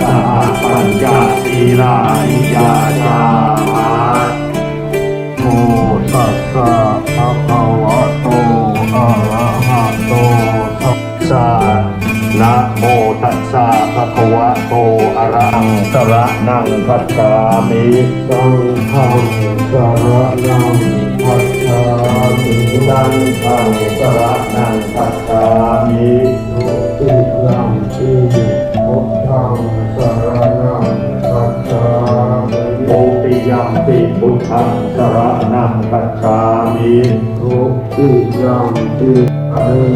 สหปัญจศีลานิยาจามาโมตัสสะภะคะวะโตอะระหะโตสัมสะนะโมตัสสะภะคะวะโตอะระหังสระนังคัจฉามิสังฆังสระนังคัจฉามินังขังสระนังคัจฉามิทุติยัมปิพุท ทังสรณังคัจฉามิทุกติยัมปิอะริ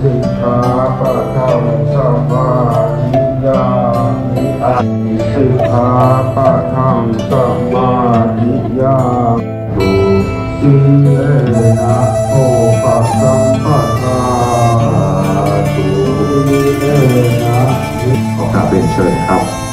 สิกขาปะทังสัมมาธิยามิอะสิกขาปะทังสัมมาธิยามิสีเลนะโอปัสสัมปทาตุสีเลนะขอกราบเรียนเชิญครับ